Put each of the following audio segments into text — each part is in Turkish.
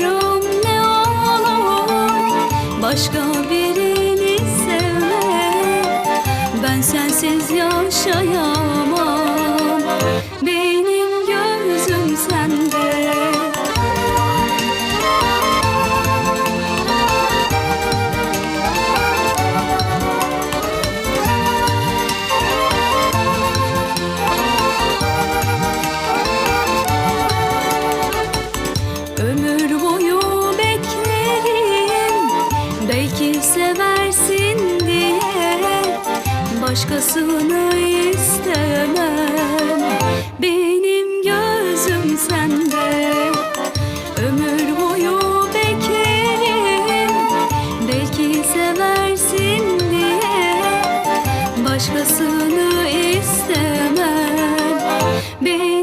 Yalvarırım ne olur Başka birini sevme. Ben sensiz yaşayamam Başkasını istemem. Benim gözüm sende Ömür boyu beklerim. Belki seversin diye Başkasını istemem. Benim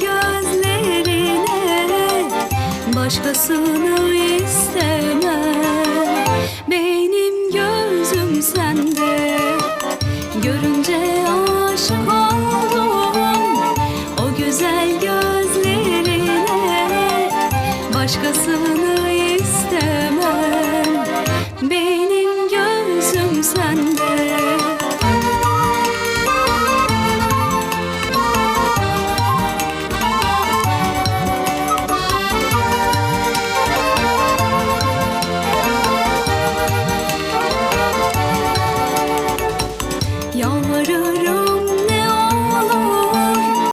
gözlerine Başkasını istemem Benim gözüm sende Görünce